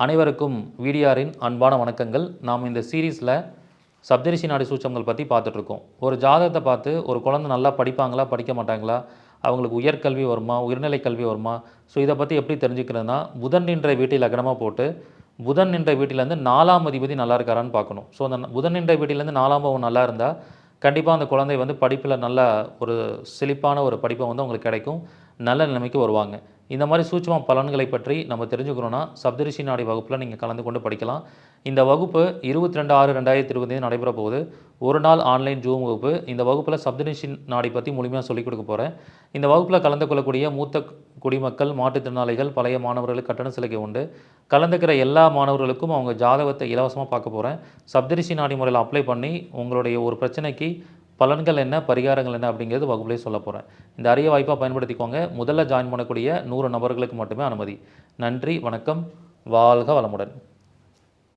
அனைவருக்கும் விடிஆரின் அன்பான வணக்கங்கள். நாம் இந்த சீரீஸில் சப்தரிசி நாடி சூச்சங்கள் பற்றி பார்த்துட்ருக்கோம். ஒரு ஜாதகத்தை பார்த்து ஒரு குழந்தை நல்லா படிப்பாங்களா படிக்க மாட்டாங்களா? அவங்களுக்கு உயர்கல்வி வருமா உயர்நிலை கல்வி வருமா? ஸோ இதை பற்றி எப்படி தெரிஞ்சுக்கிறதுனா புதன் நின்ற வீட்டில் லக்னமாக போட்டு புதன் நின்ற வீட்டிலேருந்து நாலாம் அதிபதி நல்லா இருக்காரான்னு பார்க்கணும். ஸோ அந்த புதன் நின்ற வீட்டிலேருந்து நாலாம் பவன் நல்லா இருந்தால் கண்டிப்பாக அந்த குழந்தை வந்து படிப்பில் நல்ல ஒரு செழிப்பான ஒரு படிப்பை வந்து அவங்களுக்கு கிடைக்கும். நல்ல நிலைமைக்கு வருவாங்க. இந்த மாதிரி சூட்சம பலன்களை பற்றி நம்ம தெரிஞ்சுக்கணுன்னா சப்தரிஷி நாடி வகுப்பில் நீங்கள் கலந்து கொண்டு படிக்கலாம். இந்த வகுப்பு இருபத்தி ரெண்டு ஆறு ரெண்டாயிரத்தி இருபத்தி நடைபெற போகுது. ஒரு நாள் ஆன்லைன் ஜூம் வகுப்பு. இந்த வகுப்பில் சப்தரிஷி நாடி பற்றி முழுமையாக சொல்லிக் கொடுக்க போகிறேன் இந்த வகுப்பில் கலந்து கொள்ளக்கூடிய மூத்த குடிமக்கள் மாற்றுத்திறனாளிகள் பழைய மாணவர்களுக்கு கட்டண சிலைக்கு உண்டு. கலந்துக்கிற எல்லா மாணவர்களுக்கும் அவங்க ஜாதகத்தை இலவசமாக பார்க்க போகிறேன் சப்தரிசி நாடி முறையில் அப்ளை பண்ணி உங்களுடைய ஒரு பிரச்சனைக்கு பலன்கள் என்ன பரிகாரங்கள் என்ன அப்படிங்கிறது வகுப்புலேயே சொல்ல போகிறேன் இந்த அரிய வாய்ப்பாக பயன்படுத்திக்கோங்க. முதல்ல ஜாயின் பண்ணக்கூடிய நூறு நபர்களுக்கு மட்டுமே அனுமதி. நன்றி வணக்கம். வாழ்க வளமுடன்.